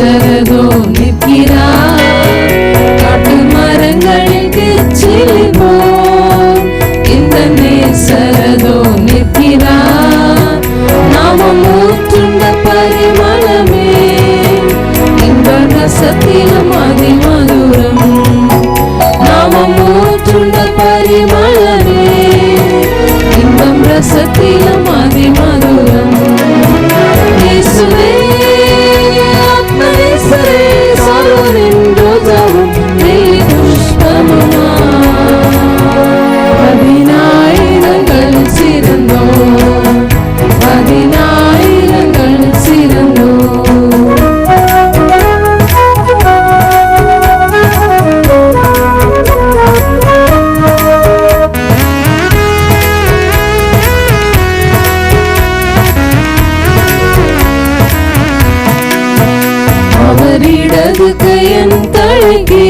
சரதோ நிற்கிறார். காட்டு மரங்களுக்கு சிலிபோ இந்த நேசரதோ நிற்கிறார். நாம மூத்துண்ட பரிமளமே. இன்ப ரசத்திலும் அதிகம் கிருக்கையன் தழுக்கே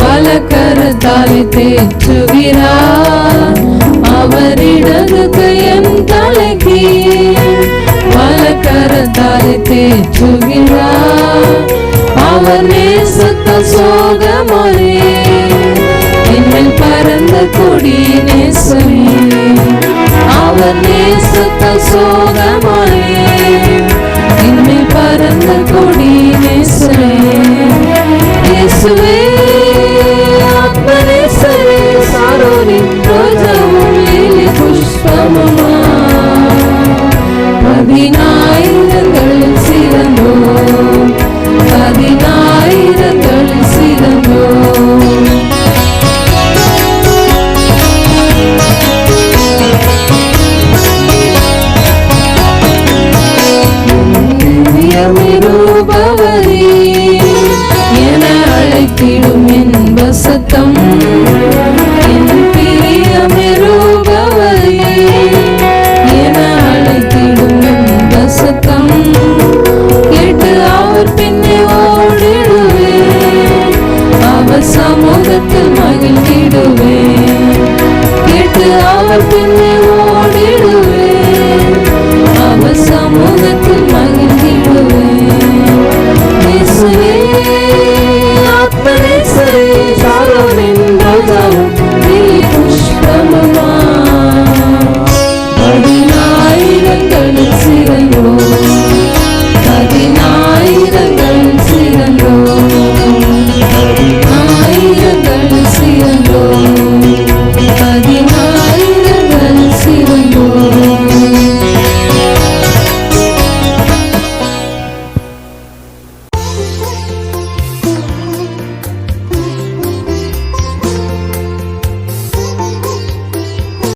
வலக்கரத்தாலே தேற்றுகிறார். அவர் இடது கையன் தலைக்கே வலக்கரத்தாலே தேற்றுகிறார். அவர் நேசத்த சோகமொரே என்னில் பறந்த கொடியின் கொடி நேசரே been